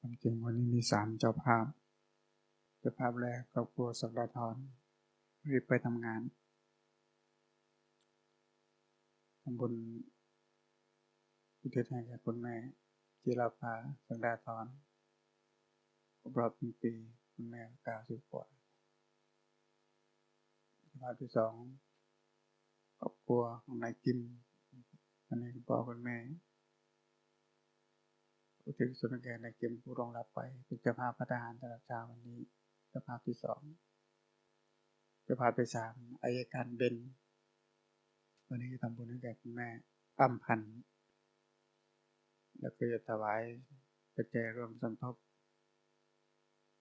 ความจริงวันนี้มีสามเจ้าภาพ เจ้าภาพแรกครอบครัวสักดาทรรีบไปทำงานทำบุญอุทิศให้แก่คุณแม่จิราภาสักดาทรครบรอบหนึ่งปีคุณแม่เก้าสิบกว่าเจ้าภาพที่สองครอบครัวของนายกิมอันนี้คุณพ่อคุณแม่ อุทิศส่วนแก่นายกิมผู้รองรับไป เป็นเจ้าภาพพระทหารตลอดเช้าวันนี้เจ้าภาพที่สองเจ้าภาพที่สามอายการเบนวันนี้ทำบุญให้แก่คุณแม่อ้ำพันธ์แล้วก็จะถวายปัจจัยร่วมสมทบ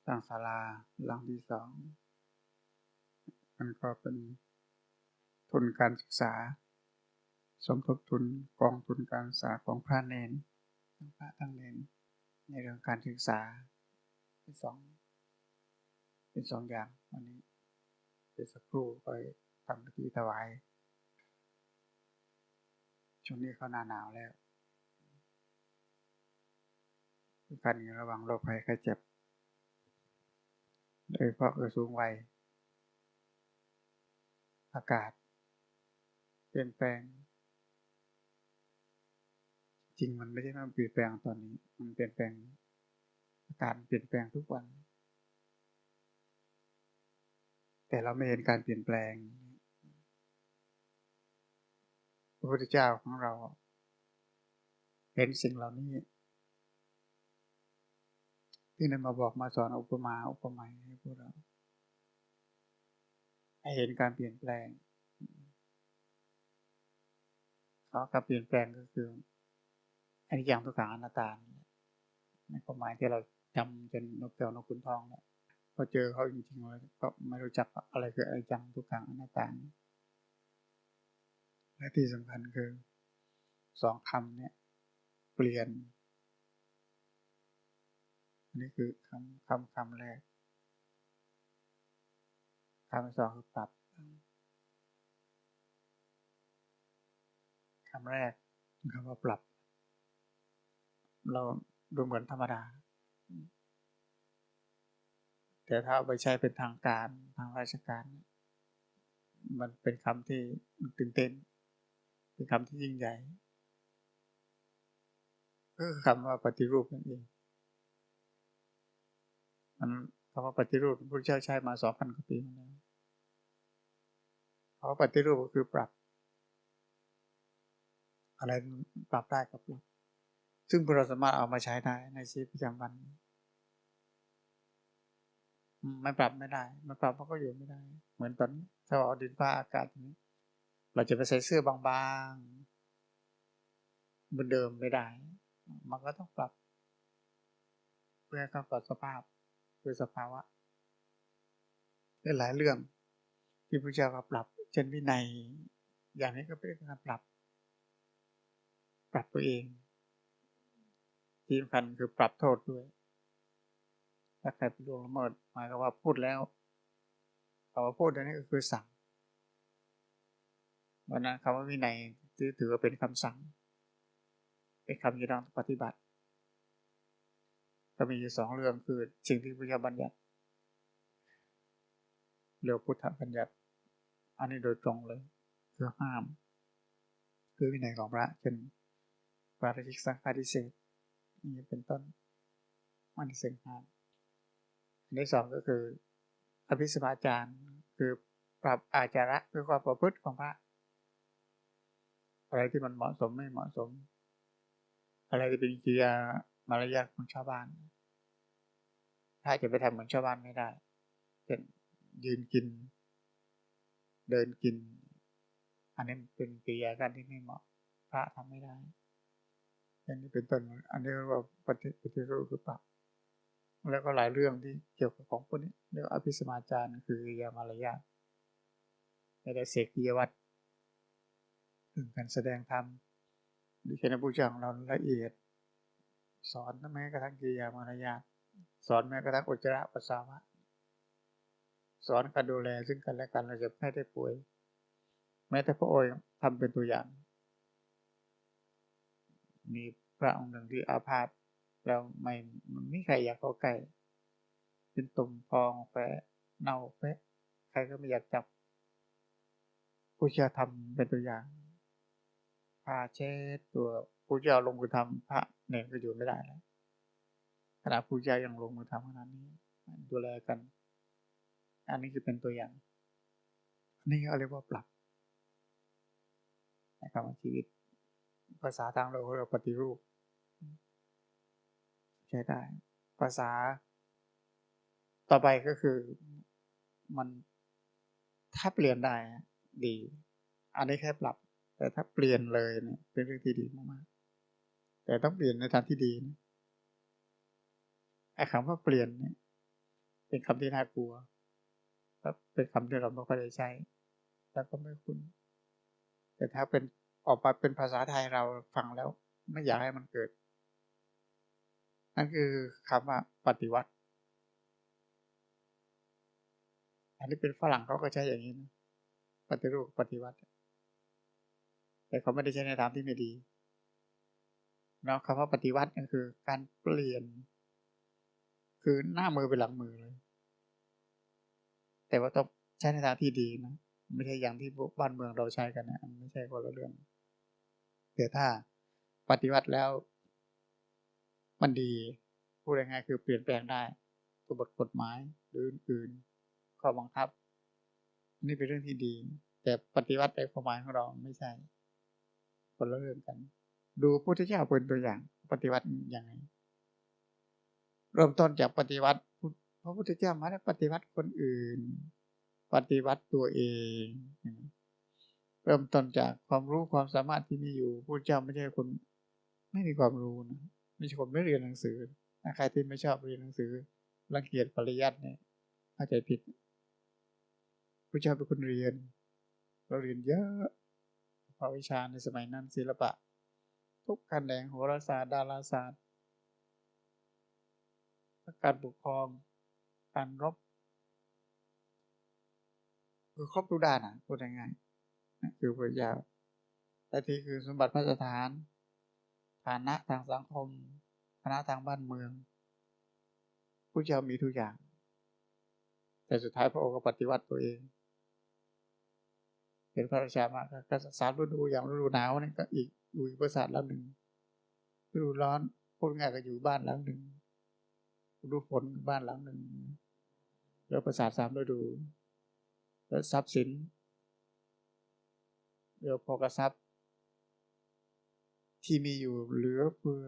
สร้างศาลาหลังที่สองมันก็เป็นทุนการศึกษา สมทบทุนกองทุนการศึกษาของพระเนน ทั้งพระทั้งเนนในเรื่องการศึกษา เป็นสองเป็นสองอย่างวันนี้เป็นสักครู่ไปทำพิธีถวายช่วงนี้เขาหนาหนาวแล้วการระวังโรคภัยไข้เจ็บ โดยเฉพาะกระสูงวัย อากาศ เปลี่ยนแปลง จริงมันไม่ใช่มาเปลี่ยนแปลงตอนนี้ มันเปลี่ยนแปลงอากาศเปลี่ยนแปลงทุกวัน แต่เราไม่เห็นการเปลี่ยนแปลงพระพุทธเจ้าของเรา เห็นสิ่งเหล่านี้ที่นำมาบอกมาสอนอุปมาอุปไมยให้พวกเราให้เห็นการเปลี่ยนแปลงเขาะการเปลี่ยนแปลงก็คือ อันนี้อย่างทุกขังอนัตตาในความหมายที่เราจำจนนกแก้วนกขุนทองแล้วพอเจอเขาจริงๆแล้วก็ไม่รู้จักอะไรคืออนิจจังทุกขังอนัตตาและที่สำคัญคือสองคำเนี่ยเปลี่ยน อันนี้คือคำคำคำแรกคำที่สองคือปรับคำแรกคำว่าปรับ เราดูเหมือนธรรมดา แต่ถ้าเอาไปใช้เป็นทางการทางราชการ มันเป็นคำที่ตื่นเต้น เป็นคำที่ยิ่งใหญ่ก็คือคำว่าปฏิรูปนั่นเองมันคำว่าปฏิรูปพระเจ้าใช้มาสองพันกว่าปีมาแล้วเพราะปฏิรูปก็คือปรับ อะไรปรับได้ก็ปรับ ซึ่งเราสามารถเอามาใช้ได้ในชีวิตประจำวันไม่ปรับไม่ได้ไม่ปรับมันก็อยู่ไม่ได้ เหมือนตอนถ้าเอาดินฟ้าอากาศนี้ เราจะไปใส่เสื้อบางๆเหมือนเดิมไม่ได้ มันก็ต้องปรับ เพื่อเข้ากับสภาพคือสภาวะหลายเรื่อง ที่พระเจ้าก็ปรับ เช่นวินัย อย่างนี้ก็เป็นการปรับ ปรับตัวเอง ที่สำคัญคือปรับโทษด้วย ถ้าใครไปล่วงละเมิดหมายความว่าพูดแล้วคำว่าพูดอันนี้ก็คือสั่งวันนั้นคำว่าวินัยถือว่าเป็นคำสั่ง เป็นคำที่ต้องปฏิบัติ ก็มีอยู่สองเรื่องคือสิ่งที่พระเจ้าบัญญัติเรียกพุทธบัญญัติ อันนี้โดยตรงเลยคือห้าม คือวินัยของพระเช่นปาราชิกสังฆาทิเศษ นี่เป็นต้นมันเสียงหามอันที่สองก็คืออภิสมาจาร์คือปรับอาจาระคือความประพฤติของพระ อะไรที่มันเหมาะสมไม่เหมาะสม อะไรที่เป็นกิริยามารยาทของชาวบ้านถ้าจะไปทำเหมือนชาวบ้านไม่ได้เช่นยืนกิน เดินกิน อันนี้เป็นกิริยาการที่ไม่เหมาะ พระทำไม่ได้ อันนี้เป็นต้นอันนี้เรียกว่าปฏิปฏิรูปคือปรับแล้วก็หลายเรื่องที่เกี่ยวกับของพวกนี้เรียกอภิสมาจารคือยามารยาทในได้เสกกิยวัตรถึงการแสดงธรรมดิฉันผู้จ้างเราละเอียด สอนแม้กระทั่งกิริยามารยาทสอนแม้กระทั่งอุจจาระปัสสาวะ สอนการดูแลซึ่งกันและกันเราจะไม่ได้ป่วย แม้แต่พระองค์ทำเป็นตัวอย่าง มีพระองค์หนึ่งที่อาพาธแล้วไม่มันไม่ใครอยากเข้าใกล้เป็นตุ่มพองแฝะเน่าแฝะใครก็ไม่อยากจับ ผู้เชี่ยวทำเป็นตัวอย่างพาเช็ดตัวผู้เชี่ยวลงมือทำพระเนี่ยก็อยู่ไม่ได้แล้วขณะผู้เชี่ยวยังลงมือทำขนาดนี้ ดูแลกัน อันนี้คือเป็นตัวอย่าง อันนี้เขาเรียกว่าปรับในะครับชีวิต ภาษาทางเราเรียกปฏิรูป ใช้ได้ ภาษา ต่อไปก็คือมันถ้าเปลี่ยนได้ดี อันนี้แค่ปรับ แต่ถ้าเปลี่ยนเลยเนี่ยเป็นเรื่องที่ดีมากๆแต่ต้องเปลี่ยนในทางที่ดีนะไอ้คำว่าเปลี่ยนเนี่ย เป็นคำที่น่ากลัวแล้วเป็นคำที่เราไม่ค่อยได้ใช้ แล้วก็ไม่คุ้นแต่ถ้าเป็น ออกมาเป็นภาษาไทยเราฟังแล้ว ไม่อยากให้มันเกิด นั่นคือคำว่าปฏิวัติ อันนี้เป็นฝรั่งเขาก็ใช้อย่างนี้นะปฏิรูปปฏิวัติ แต่เขาไม่ได้ใช้ในทางที่ไม่ดีเนาะคำว่าปฏิวัติก็คือการเปลี่ยน คือหน้ามือเป็นหลังมือเลย แต่ว่าต้องใช้ในทางที่ดีนะไม่ใช่อย่างที่บ้านเมืองเราใช้กันนะไม่ใช่คนละเรื่อง แต่ถ้าปฏิวัติแล้ว มันดีพูดง่ายๆคือเปลี่ยนแปลงได้ตัวบทกฎหมายหรืออื่นๆข้อบังคับ นี่เป็นเรื่องที่ดี แต่ปฏิวัติในความหมายของเราไม่ใช่คนละเรื่องกัน ดูพุทธเจ้าเป็นตัวอย่างปฏิวัติอย่างไรเริ่มต้นจากปฏิวัติพระพุทธเจ้ามาได้ปฏิวัติคนอื่น ปฏิวัติตัวเอง เริ่มต้นจากความรู้ความสามารถที่มีอยู่ผู้เจ้าไม่ใช่คนไม่มีความรู้นะไม่ใช่คนไม่เรียนหนังสือใครที่ไม่ชอบเรียนหนังสือรังเกียจปริยัติเนี่ยเข้าใจผิดผู้เจ้าเป็นคนเรียน เราเรียนเยอะภาวิชาในสมัยนั้นศิลปะ ทุกการแดงโหราศาสตร์ดาราศาสตร์การปกครอง การรบคือครบทุกด้านอะพูดง่ายๆ คือพระเจ้าแต่ที่คือสมบัติพระสถานฐานะทางสังคมฐานะทางบ้านเมืองผู้เจ้ามีทุกอย่าง แต่สุดท้ายพระองค์ก็ปฏิวัติตัวเองเป็นพระราชามาก็สารฤดูอย่างฤดูหนาวนี่ก็อีกอยู่อีกประสาทแล้วหนึ่งฤดูร้อนพูดง่ายก็อยู่บ้านหลังหนึ่งฤดูฝนบ้านหลังหนึ่งแล้วประสาทสามฤดู แล้วทรัพย์สิน เดี๋ยวพอกระซับที่มีอยู่เหลือเพื่อ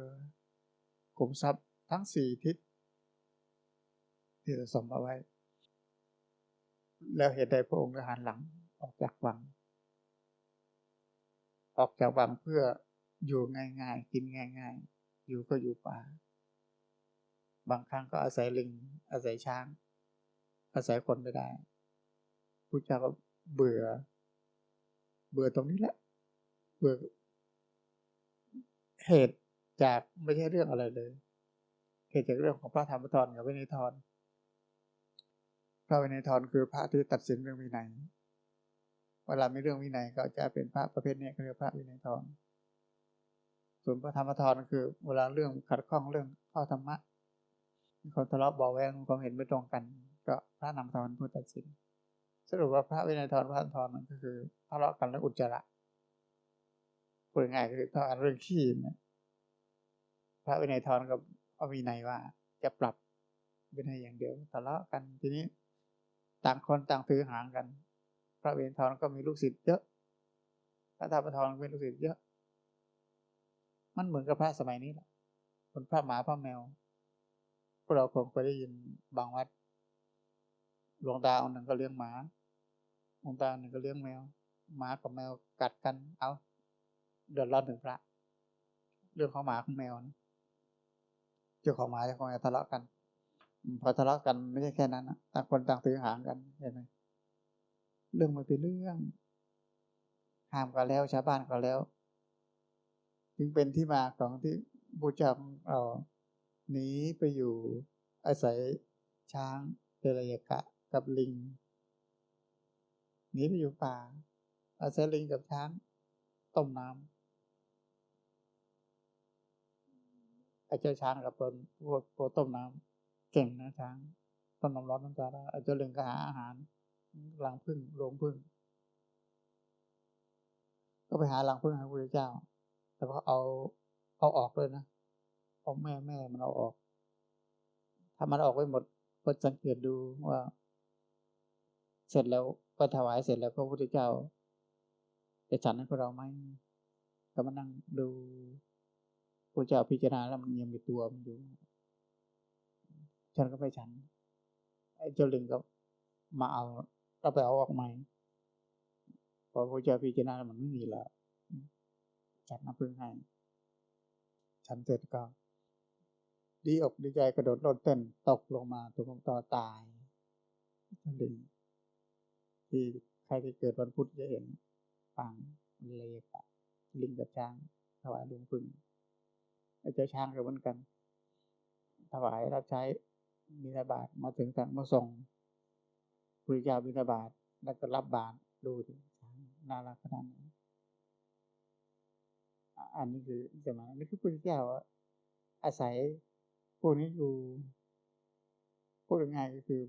กลมทรัพย์ทั้งสี่ทิศที่จะสมเอาไว้ แล้วเหตุใดพระองค์หันหลังออกจากวัง ออกจากวังเพื่ออยู่ง่ายๆ กินง่าย ๆ อยู่ก็อยู่ป่า บางครั้งก็อาศัยลิง อาศัยช้าง อาศัยคนไม่ได้พระเจ้าก็เบื่อ เบื่อตรงนี้แหละ เบื่อเหตุจากไม่ใช่เรื่องอะไรเลยเหตุจากเรื่องของพระธรรมทรกับวินัยทรพระวินัยทรคือพระที่ตัดสินเรื่องวินัยเวลาไมีเรื่องวินัยก็จะเป็นพระประเภทนี้ก็เรียกพระวินัยทรส่วนพระธรรมทรคือ เวลาเรื่องขัดข้องเรื่องข้อธรรมะมีคนทะเลาะเบาแวงความเห็นไม่ตรงกัน ก็พระนำทรผู้ตัดสิน สรุปว่าพระวินัยทรพระธรรมทรมันก็คือทะเลาะกันแล้วอุจจาระพูดง่ายคือทะเลาะเรื่องขี้เนี่ยพระวินัยทรกับพระวินัยว่าจะปรับวินัยอย่างเดียวทะเลาะกันทีนี้ ต่างคนต่างถือหางกัน พระวินัยทรก็มีลูกศิษย์เยอะพระธรรมทรก็มีลูกศิษย์เยอะ มันเหมือนกับพระสมัยนี้แหละคนพระหมาพระแมวพวกเราคงเคยได้ยินบางวัดหลวงตาองหนึ่งก็เลี้ยงหมา หลวงตาหนึ่งก็เลี้ยงแมวหมากับแมวกัดกัน เอาเดือดร้อนถึงพระ เรื่องของหมาของแมวนะเจ้าของหมาเจ้าของแมวทะเลาะกัน พอทะเลาะกันไม่ใช่แค่นั้นนะต่างคนต่างถือหางกันเห็นไหมเรื่องมันเป็นเรื่องห้ามก็แล้วชาวบ้านก็แล้ว จึงเป็นที่มาของที่บูชาเราหนีไปอยู่อาศัยช้างเดรยกะกับลิง หนีไปอยู่ป่า อาศัยลิงกับช้างต้มน้ำไอ้เจ้าช้างกับตนพวกพวกต้มน้ำเก่งนะช้างต้มน้ำร้อนน้ำตาได้ไอ้เจ้าเลึงก็หาอาหารรังพึ่งโรงพึ่ง ก็ไปหารังพึ่งหาพระเจ้า แต่ก็เอาเอาออกเลยนะเอาแม่แม่มันเอาออกถ้ามันออกไปหมดก็สังเกตดูว่า เสร็จแล้ว ก็ถวายเสร็จแล้วก็พระพุทธเจ้าจะฉันให้พวกเราไหมก็มานั่งดูพระเจ้าพิจารณาแล้วมันยังมีตัวมันอยู่ ฉันก็ไปฉันไอ้เจ้าลิงก็มาเอาก็ไปเอาออกใหม่พอพระเจ้าพิจารณาแล้วมันไม่มีแล้วฉันน้ำพึ่งให้ฉันเสร็จก็ดีอกดีใจกระโดดโลดเต้นตกลงมาตัวของต่อตายเจ้าลิง ที่ใครที่เกิดวันพุธจะเห็นฟังเลกะลิงกับช้างถวายหลวงพึ่งไอ้เจ้าช้างก็เหมือนกัน ถวายรับใช้บิณฑบาตมาถึงสั่งมาส่งพระเจ้าบิณฑบาตแล้วก็รับบาตรดูดิช้างน่ารักขนาดไหนอันนี้คือสมัยนี่คือพระเจ้าอาศัยพวกนี้อยู่พูดง่ายๆก็คือ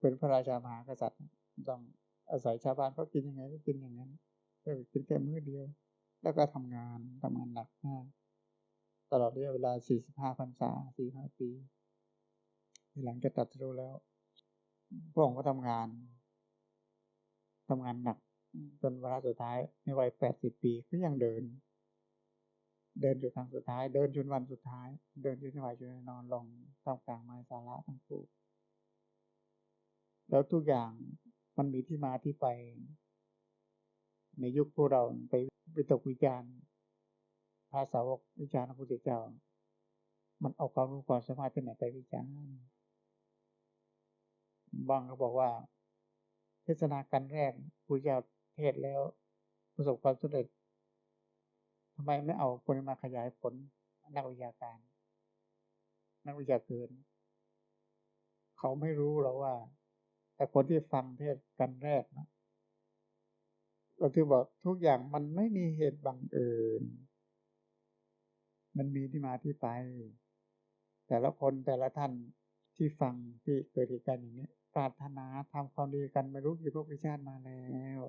เป็นพระราชามหากษัตริย์ต้อง อาศัยชาวบ้านเขากินยังไงก็กินอย่างนั้นก็กินแค่มื้อเดียว แล้วก็ทำงานทำงานหนักมากตลอดระยะเวลา 45พรรษา 45 ปีหลังจากตัดรู้แล้ว พระองค์ก็ทำงานทำงานหนัก จนเวลาสุดท้ายในวัย 80 ปีก็ยังเดิน เดินจนครั้งสุดท้าย เดินจนวันสุดท้าย เดินจนไม่ไหวจนนอนลงท่ามกลางไม้สาระทั้งคู่แล้วทุกอย่าง มันมีที่มาที่ไป ในยุคพวกเราไปไปตกวิจารณ์ภาษาวกวิจารณ์พระพุทธเจ้า มันเอาความรู้ความสามารถที่ไหนไปวิจารณ์บางก็บอกว่า เทศนาการแรกพระเจ้าเทศแล้ว ประสบความสำเร็จทำไมไม่เอาคนมาขยายผลนักวิทยาการ นักวิทยาเกิน เขาไม่รู้หรอว่า แต่คนที่ฟังเทศกันแรกนะเราที่บอกทุกอย่างมันไม่มีเหตุบังเอิญ มันมีที่มาที่ไป แต่ละคนแต่ละท่านที่ฟังที่เกิดเหตุการณ์อย่างนี้ปรารถนาทำความดีกันไม่รู้กี่พวกวิชาติมาแล้ว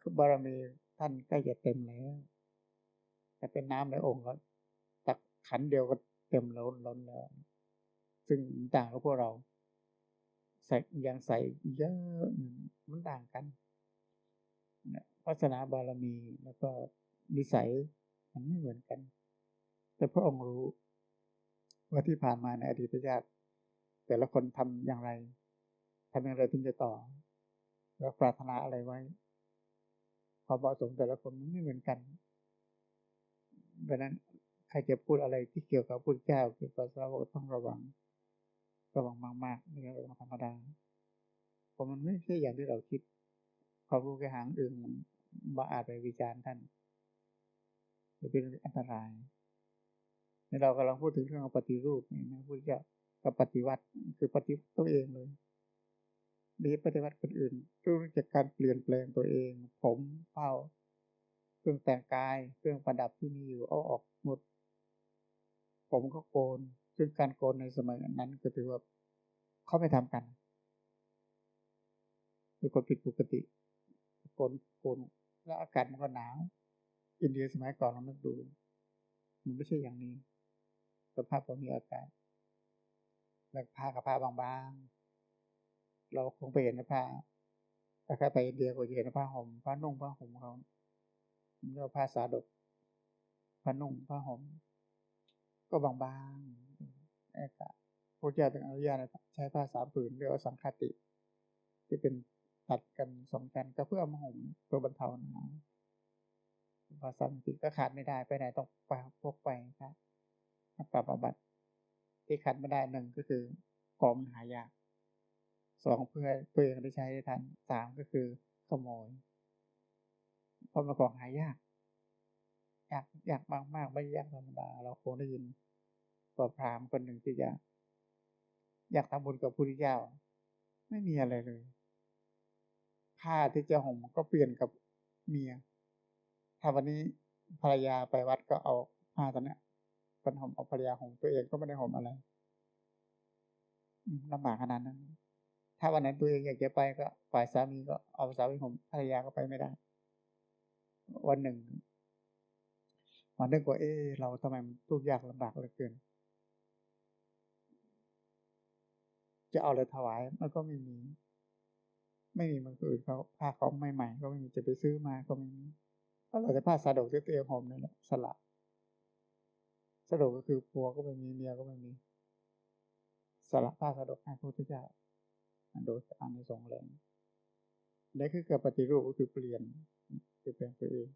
คือบารมีท่านใกล้จะเต็มแล้ว แต่เป็นน้ำในองค์ก็ตักขันเดียวก็เต็มล้นล้นแล้ว ซึ่งต่างกับพวกเรา ใส่ยังใส่เยอะมันต่างกันพัฒนาบารมีแล้วก็นิสัยมันไม่เหมือนกัน แต่พระองค์รู้ว่าที่ผ่านมาในอดีตชาติแต่ละคนทำอย่างไรทำอย่างไรถึงจะต่อ แล้วปรารถนาอะไรไว้ความเหมาะสมแต่ละคนมันไม่เหมือนกันดังนั้นใครจะพูดอะไรที่เกี่ยวกับพุทธเจ้าเกี่ยวกับสาวกต้องระวัง ระวังมากๆไม่ใช่ระวังธรรมดาเพราะมันไม่ใช่อย่างที่เราคิดความรู้แค่หางอื่นมาอาจไปวิจารณ์ท่านจะเป็นอันตรายในเรากำลังพูดถึงเรื่องปฏิรูปนี่นะพุทธเจ้ากับปฏิวัติคือปฏิวัติตัวเองเลยดีปฏิวัติคนอื่นรู้จักการเปลี่ยนแปลงตัวเอง ผมเป้าเครื่องแต่งกาย เครื่องประดับที่มีอยู่เอาออกหมด ผมก็โกน ซึ่งการโกนในสมัยนั้นก็ถือว่าเขาไม่ทำกันเป็นคนผิดปกติโกนโกนแล้วอากาศมันก็หนาว อินเดียสมัยก่อนเราไม่ดู มันไม่ใช่อย่างนี้สภาพก็มีอากาศแล้วผ้ากับผ้าบางๆ เราคงไปเห็นผ้าถ้าใครไปอินเดียก็จะเห็นผ้าห่มผ้านุ่งผ้าห่มเขาเรียกผ้าสาดกผ้านุ่งผ้าห่มก็บางๆ พระเจ้าถึงอนุญาตใช้ผ้าสามผืนเรียกว่าสังคติ ที่เป็นตัดกันสองกันก็เพื่อมาห่มเพื่อบรรเทาหนาวภาษาอังกฤษก็ขาดไม่ได้ไปไหนต้องไปพกไปครับปรับบัตรที่ขัดไม่ได้หนึ่งก็คือของมันหายากสองเพื่อเพื่อได้ใช้ได้ทันสามก็คือขโมยเพราะมันของหายากยากยากมากมากไม่ยากธรรมดา เราคงได้ยิน ปรพราหมณ์คนหนึ่งที่อยากอยากทำบุญกับพระพุทธเจ้า ไม่มีอะไรเลยผ้าที่จะห่มก็เปลี่ยนกับเมีย ถ้าวันนี้ภรรยาไปวัดก็เอาผ้าตัวนี้ไปกันห่มเอาภรรยาห่มตัวเองก็ไม่ได้ห่มอะไรลำบากขนาดนั้น ถ้าวันนั้นตัวเองอยากจะไปก็ฝ่ายสามีก็เอาสามีห่มภรรยาก็ไปไม่ได้ วันหนึ่งมานึกว่าเออเราทำไมมันทุกข์ยากลำบากเหลือเกิน จะเอาอะไรถวายมันก็ไม่มี ไม่มีมันอื่นเขาผ้าของใหม่ๆก็ไม่มีจะไปซื้อมาก็ไม่มีก็เราจะผ้าสาดกที่ตัวเองห่มนี่แหละสละสะดกก็คือผัวก็ไม่มีเมียก็ไม่มีสละผ้าสะดกให้พระพุทธเจ้าโดยอ่านในสองแรงนี่คือกิดปฏิรูปก็คือเปลี่ยนคือเปลี่ยนตัวเอง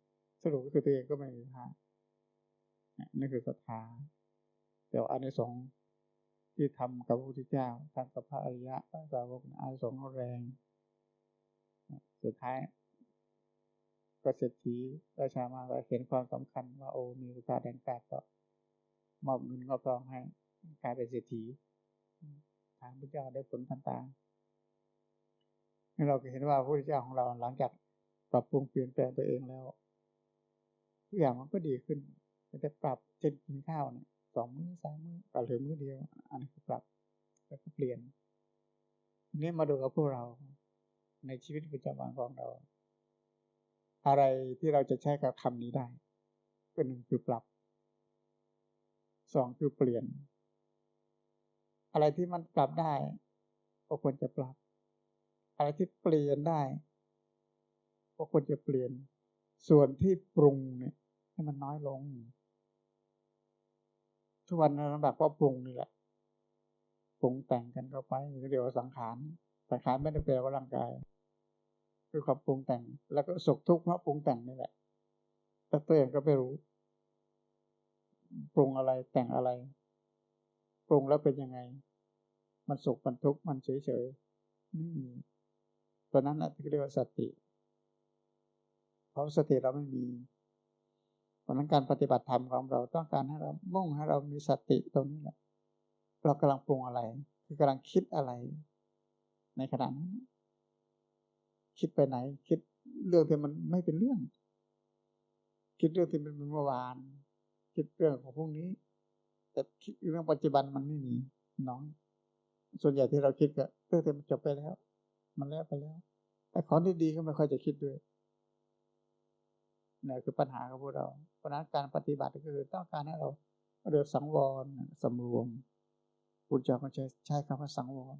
สรุปก็คือตัวเองก็ไม่มีผ้านี่คือศรัทธาแต่อันในสอง ที่ทำกับพระพุทธเจ้าทำกับพระอริยะพระสาวกอันสองแรง สุดท้ายก็เศรษฐีราชามาก็เห็นความสำคัญว่าโอ้มีสุภาแดงกาก็มอบเงินมอบทองให้กลายเป็นเศรษฐีทางพระเจ้าได้ผลต่างๆนี่เราก็เห็นว่าพระพุทธเจ้าของเราหลังจากปรับปรุงเปลี่ยนแปลงตัวเองแล้วทุกอย่างมันก็ดีขึ้นแต่ปรับเช่นกินข้าวเนี่ย สองมื้อสามมื้อก็เหลือมื้อเดียว อันนี้คือปรับแล้วก็เปลี่ยนทีนี้มาดูกับพวกเรา ในชีวิตประจำวันของเรา อะไรที่เราจะใช้กับคำนี้ได้ก็หนึ่งคือปรับสองคือเปลี่ยน อะไรที่มันปรับได้ก็ควรจะปรับ อะไรที่เปลี่ยนได้ก็ควรจะเปลี่ยน ส่วนที่ปรุงเนี่ยให้มันน้อยลง ทุกวันเราลำบากเพราะปรุงนี่แหละปรุงแต่งกันเข้าไปเดี๋ยวสังขารสังขารไม่ได้แปลว่าร่างกาย คือความปรุงแต่ง แล้วก็สุขทุกข์เพราะปรุงแต่งนี่แหละ แต่ตัวเองก็ไม่รู้ ปรุงอะไรแต่งอะไร ปรุงแล้วเป็นยังไง มันสุขมันทุกข์มันเฉยเฉยไม่มีตัวนั้นแหละที่เรียกว่าสติ เพราะสติเราไม่มี เพราะนั้นการปฏิบัติธรรมของเราต้องการให้เรามุ่งให้เรามีสติตรงนี้แหละเรากำลังปรุงอะไร คือกำลังคิดอะไร ในขณะนั้น คิดไปไหน คิดเรื่องที่มันไม่เป็นเรื่อง คิดเรื่องที่มันเป็นเมื่อวาน คิดเรื่องของพวกนี้ แต่คิดเรื่องปัจจุบันมันไม่มีน้อง ส่วนใหญ่ที่เราคิดก็เรื่องที่มันจบไปแล้ว มันแล้วไปแล้ว แต่ของที่ดีก็ไม่ค่อยจะคิดด้วย นี่ยคือปัญหาของพวกเราเพราะนั้นการปฏิบัติก็คือต้องการให้เราเดือสังวรสำรวมพุทธเจ้าก็ใช้ใช้คำว่าสังวร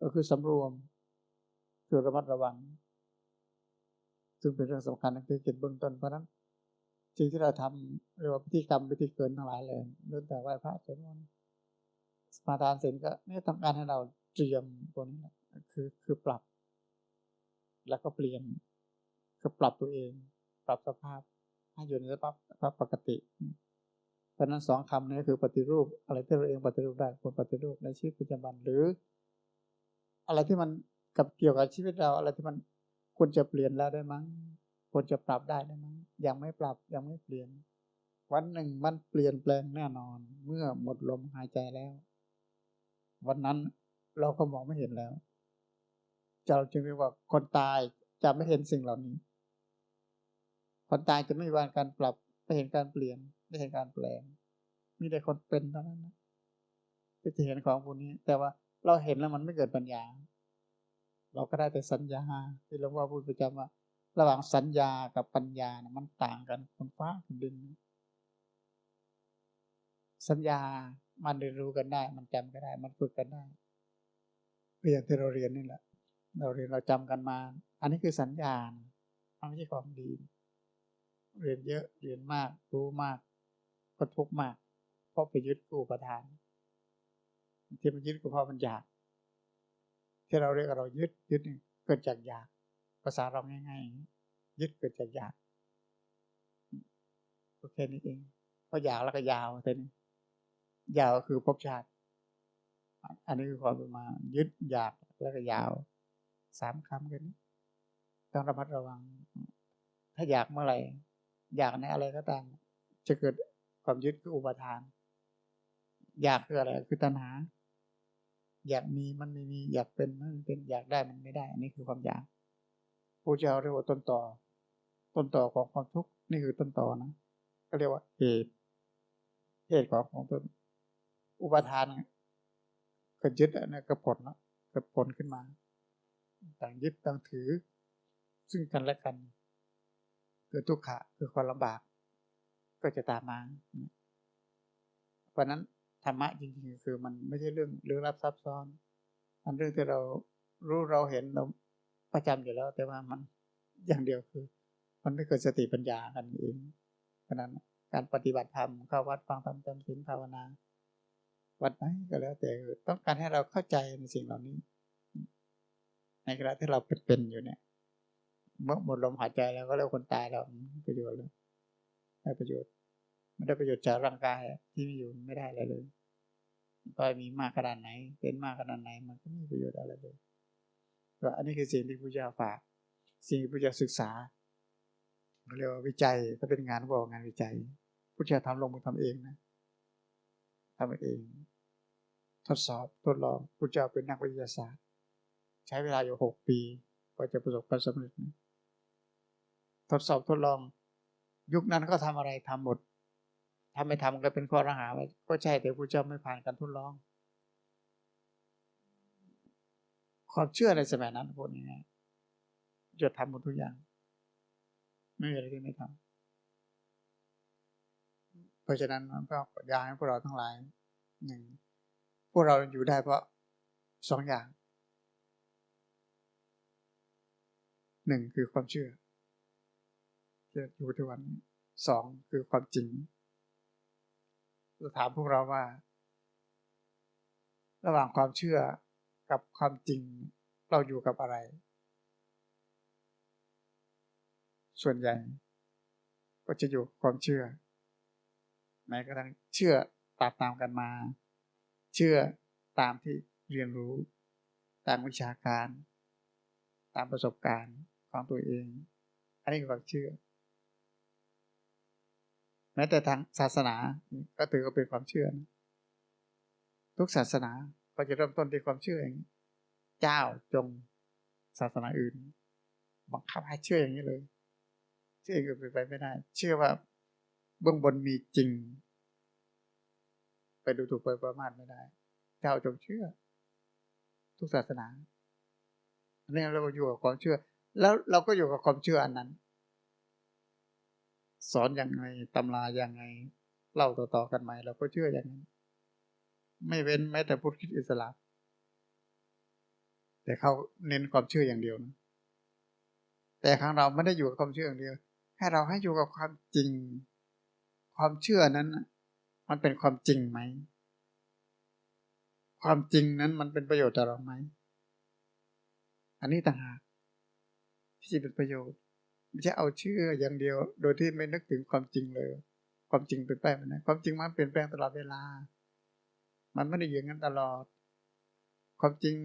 ก็คือสำรวมคือระมัดระวัง ซึ่งเป็นเรื่องสำคัญในคือจิตเบื้องต้นเพราะนั้นสิ่งที่เราทำเรียกว่าพิธีกรรมพิธีเกินทั้งหลายเลยเริ่มแต่ไหว้พระสวดมนต์สมาทานศีลก็นี่ทำการให้เราเตรียมตัวนี้คือคือปรับ แล้วก็เปลี่ยนคือปรับตัวเอง รับสภาพ ให้อยู่ในสภาพสภาพปกติเพราะนั้นสองคำนี้คือปฏิรูป อะไรที่เราเองปฏิรูปได้ควรปฏิรูปในชีวิตประจำวันหรือ อะไรที่มันกับเกี่ยวกับชีวิตเรา อะไรที่มันควรจะเปลี่ยนแล้วได้มั้งควรจะปรับได้ไหมยังไม่ปรับยังไม่เปลี่ยน วันหนึ่งมันเปลี่ยนแปลงแน่นอน เมื่อหมดลมหายใจแล้ว วันนั้นเราก็มองไม่เห็นแล้วเราจึงเรียกว่าคนตายจะไม่เห็นสิ่งเหล่านี้ คนตายจะไม่มีวันการปรับ ไม่เห็นการเปลี่ยน ไม่เห็นการแปลง มีแต่คนเป็นเท่านั้นนะที่จะเห็นของพวกนี้ แต่ว่าเราเห็นแล้วมันไม่เกิดปัญญา เราก็ได้แต่สัญญา ที่หลวงพ่อพูดประจำว่า ระหว่างสัญญากับปัญญานะมันต่างกันคนฟ้าคนดินสัญญามันเรียนรู้กันได้ มันจำก็ได้ มันฝึกกันได้เรียนที่เราเรียนนี่แหละ เราเรียนเราจำกันมา อันนี้คือสัญญามันไม่ใช่ความดี เรียนเยอะเรียนมาก รู้มาก ก็ทุกมาก เพราะไปยึดกูประทานที่มันยึดก็เพราะมันอยาก ที่เราเรียกเรายึดยึดเกิดจากอยาก ภาษาเราง่ายๆยึดเกิดจากอยากก็แค่นี้เองเพราะอยากแล้วก็ยาวแต่นี้ยาวคือภพชาติ อันนี้คือความประมายึดอยากแล้วก็ยาวสามคำกันนี้ต้องระมัดระวัง ถ้าอยากเมื่อไหร่ อยากในอะไรก็ตาม จะเกิดความยึดคืออุปทาน อยากคืออะไรคือตัณหา อยากมีมันไม่มี อยากเป็นมันเป็นอยากได้มันไม่ได้ อันนี้คือความอยากผู้เจ้าเรียกว่าต้นต่อ ต้นต่อของความทุกข์นี่คือต้นต่อนะก็เรียกว่าเหตุเหตุของของตนอุปทานก็ยึดอันนั้ก็ผลแล้วก็ผลขึ้นมา ต่างยึดต่างถือ ซึ่งกันและกัน เกิดทุกขะคือความลำบาก ก็จะตามมา เพราะนั้นธรรมะจริงๆคือมันไม่ใช่เรื่องเรื่องรับซับซ้อน มันเรื่องที่เรารู้เราเห็นเราประจำอยู่แล้ว แต่ว่ามันอย่างเดียวคือ มันไม่เกิดสติปัญญากันเองเพราะนั้นการปฏิบัติธรรมเข้าวัดฟังธรรมจำศีลภาวนาวัดไหนก็แล้ว แต่ต้องการให้เราเข้าใจในสิ่งเหล่านี้ ในขณะที่เราเป็นๆอยู่เนี่ย หมดลมหายใจแล้วก็เรียกคนตายแล้วประโยชน์เลยได้ประโยชน์ไม่ได้ประโยชน์จากร่างกายที่มีอยู่ไม่ได้อะไรเลยก็มีมากขนาดไหน เป็นมากขนาดไหน มันก็ไม่มีประโยชน์อะไรเลยก็อันนี้คือสิ่งที่พระเจ้าฝาก สิ่งที่พระเจ้าศึกษาเรียกว่าวิจัยถ้าเป็นงานบอกงานวิจัยพระเจ้าทำลงมือทำเองนะทำเอง ทดสอบทดลองพระเจ้าเป็นนักวิทยาศาสตร์ ใช้เวลาอยู่หกปีกว่าจะประสบความสำเร็จนะ ทดสอบทดลอง ยุคนั้นก็ทำอะไรทำหมดทำไม่ทำก็เป็นข้อระหาไว้ก็ใช่แต่พระเจ้าไม่ผ่านการทดลอง ความเชื่อในสมัยนั้นพูดง่ายๆจะทำหมดทุกอย่าง ไม่มีอะไรที่ไม่ทำเพราะฉะนั้นก็อยากให้พวกเราทั้งหลายหนึ่งพวกเราอยู่ได้เพราะสองอย่างหนึ่งคือความเชื่อ ที่อยู่ทุกวันสองคือความจริงจะถามพวกเราว่า ระหว่างความเชื่อกับความจริงเราอยู่กับอะไร ส่วนใหญ่ ก็จะอยู่ความเชื่อแม้กระทั่งเชื่อตามตามกันมา เชื่อตามที่เรียนรู้ ตามวิชาการ ตามประสบการณ์ของตัวเอง อันนี้คือความเชื่อ แม้แต่ทางศาสนาก็ถือว่าเป็นความเชื่อนะทุกศาสนาก็จะเริ่มต้นที่ความเชื่ออย่างนี้เจ้าจงศาสนาอื่นบังคับให้เชื่ออย่างนี้เลย เชื่ออื่นไปไม่ได้ เชื่อว่าเบื้องบนมีจริง ไปดูถูกไปประมาทไม่ได้ เจ้าจงเชื่อ ทุกศาสนาอันนี้เราอยู่กับความเชื่อ แล้วเราก็อยู่กับความเชื่ออันนั้น สอนอย่างไงตำราอย่างไงเล่าต่อๆกันไหมเราก็เชื่ออย่างนั้น ไม่เว้นแม้แต่พุทธคิดอิสลามแต่เขาเน้นความเชื่ออย่างเดียวนะแต่ข้งเราไม่ได้อยู่กับความเชื่ออย่างเดียว ให้เราให้อยู่กับความจริง ความเชื่อนั้น มันเป็นความจริงไหม ความจริงนั้นมันเป็นประโยชน์ต่อเราไหม อันนี้ต่างหากที่จะเป็นประโยชน์ ไม่ใช่เอาเชื่ออย่างเดียว โดยที่ไม่นึกถึงความจริงเลย ความจริงเป็นไปไหมความจริงมันเปลี่ยนแปลงตลอดเวลา มันไม่ได้อยู่งั้นตลอด ความจริง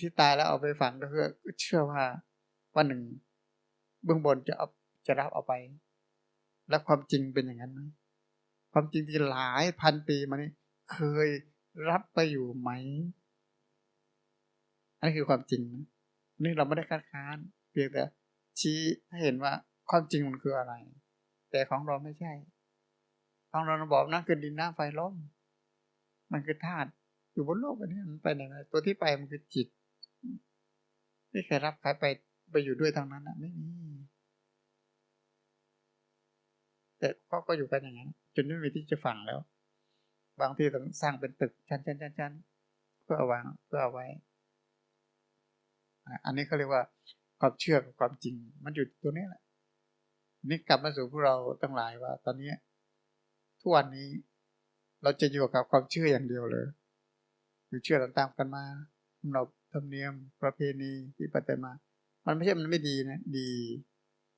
ที่ตายแล้วเอาไปฝังก็คือเชื่อว่าวันหนึ่งเบื้องบนจะเอาจะรับเอาไป แล้วความจริงเป็นอย่างนั้นไหมความจริงที่หลายพันปีมานี้เคยรับไปอยู่ไหม อันนี้คือความจริงนะนี่เราไม่ได้คัดค้าน เพียงแต่ ชี้ให้เห็นว่าความจริงมันคืออะไร แต่ของเราไม่ใช่ ของเราบอกนั่นคือดินน้ำไฟลมมันคือธาตุอยู่บนโลกอันนี้มันไปไหนตัวที่ไปมันคือจิตไม่เคยรับใครไปไปอยู่ด้วยทางนั้นนะไม่มีแต่เขาก็อยู่กันอย่างนั้นจนไม่มีที่จะฝังแล้ว บางที่ต้องสร้างเป็นตึกชั้นชั้นชั้นชั้นเพื่อเอาวางเพื่อเอาไว้ อันนี้เขาเรียกว่า ความเชื่อกับความจริง มันอยู่ตัวนี้แหละนี่กลับมาสู่พวกเราตั้งหลายว่า ตอนนี้ทุกวันนี้เราจะอยู่กับความเชื่ออย่างเดียวเลยคือเชื่อตามๆกันมาสำหรับธรรมเนียมประเพณีที่ปฏิมา มันไม่ใช่มันไม่ดีนะ ดี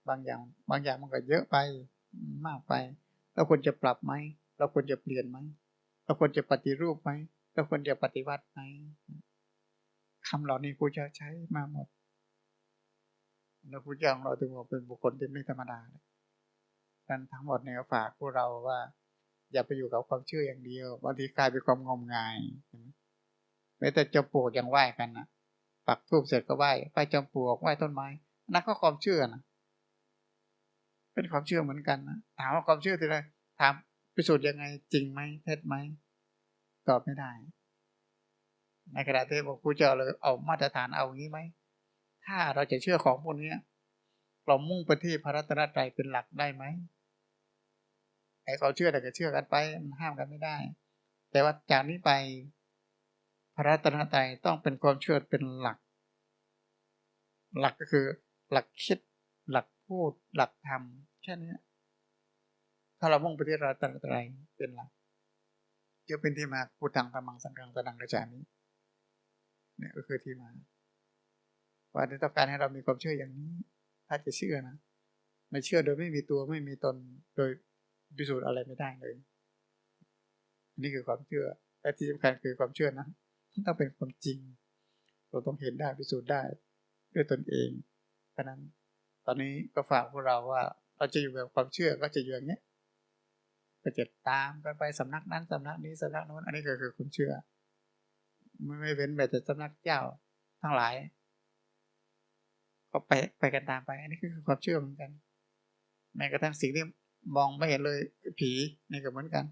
บางอย่าง บางอย่างมันก็เยอะไปมากไป เราควรจะปรับไหม เราควรจะเปลี่ยนไหม เราควรจะปฏิรูปไหม เราควรจะปฏิวัติไหมคำเหล่านี้กูจะใช้มาหมด แล้วพุทธเจ้าของเราถึงบอกเป็นบุคคลที่ไม่ธรรมดานั่นทั้งหมดเนี่ยฝากพวกเราว่า อย่าไปอยู่กับความเชื่ออย่างเดียวบางทีกลายเป็นความงมงายแม้แต่จะปลูกยังไหว้กันนะปักทูบเสร็จก็ไหว้ไปจำปลวกไหว้ต้นไม้นั่นก็ความเชื่อนะเป็นความเชื่อเหมือนกันนะถามว่าความเชื่อที่ไรถามพิสูจน์ยังไงจริงไหมเท็จไหมตอบไม่ได้ ในกระดาษที่บอกครูจะเอาเลยเอามาตรฐานเอาอย่างนี้ไหม ถ้าเราจะเชื่อของพวกนี้เรามุ่งไปที่พระรัตนตรัยเป็นหลักได้ไหมไอ้เขาเชื่อแต่ก็เชื่อกันไปมันห้ามกันไม่ได้ แต่ว่าจากนี้ไป พระรัตนตรัยต้องเป็นความเชื่อเป็นหลัก หลักก็คือ หลักคิด หลักพูด หลักทำแค่นี้ถ้าเรามุ่งไปที่พระรัตนตรัยเป็นหลักจะเป็นที่มาพูดทางธรรมังสังกังสนังกระจานี้เนี่ยก็คือที่มา ว่าต้องการให้เรามีความเชื่ออย่างนี้ ถ้าจะเชื่อนะไม่เชื่อโดยไม่มีตัวไม่มีตนโดยพิสูจน์อะไรไม่ได้เลยนี่คือความเชื่อและที่สำคัญคือความเชื่อนะต้องเป็นความจริง เราต้องเห็นได้พิสูจน์ได้ด้วยตนเองเพราะนั้น ตอนนี้ก็ฝากพวกเราว่า เราจะอยู่แบบความเชื่อก็จะอยู่อย่างนี้ก็จะตามกันไปสำนักนั้นสำนักนี้สำนักโน้นอันนี้ก็คือความเชื่อ ไม่ไม่เว้นแต่สำนักเจ้าทั้งหลาย ก็ไปไปกันตามไป อันนี้คือความเชื่อเหมือนกัน แม้กระทั่งสิ่งที่มองไม่เห็นเลย ผีนี่ก็เหมือนกัน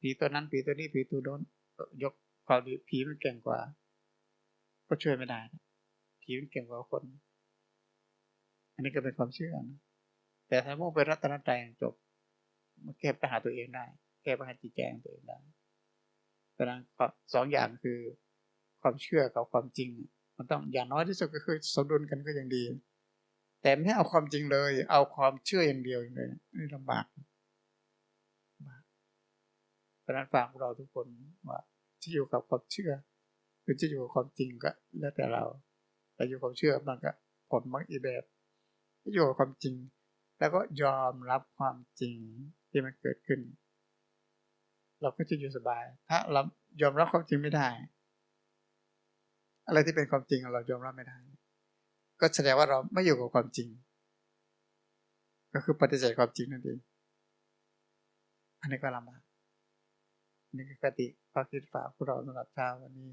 ผีตัวนั้นผีตัวนี้ผีตัวโน้นยกความดีผีมันเก่งกว่า ก็ช่วยไม่ได้ผีมันเก่งกว่าคน อันนี้ก็เป็นความเชื่อนะแต่ถ้ามุ่งไปรัตนตรัยจบมันแก้ปัญหาตัวเองได้ แก้ปัญหาจิตใจของตัวเองได้เพราะนั้นสองอย่างคือความเชื่อกับความจริง มันต้องอย่างน้อยที่สุดก็คือสมดุลกันก็ยังดี แต่ไม่เอาความจริงเลย เอาความเชื่ออย่างเดียวเลยนี่ลำบากเพราะนั้นฝากเราทุกคนว่าที่อยู่กับความเชื่อหรือจะอยู่กับความจริงก็ แล้วแต่เรา แต่อยู่ความเชื่อมันก็ผลบางอีแบบที่อยู่กับความจริง แล้วก็ยอมรับความจริงที่มันเกิดขึ้น เราก็จะอยู่สบาย ถ้าเรายอมรับความจริงไม่ได้ อะไรที่เป็นความจริงเรายอมรับไม่ได้ ก็แสดงว่าเราไม่อยู่กับความจริง ก็คือปฏิเสธความจริงนั่นเองอันนี้ก็ลำบากนี่คือคติข้อคิดฝากพวกเราสำหรับเช้าวันนี้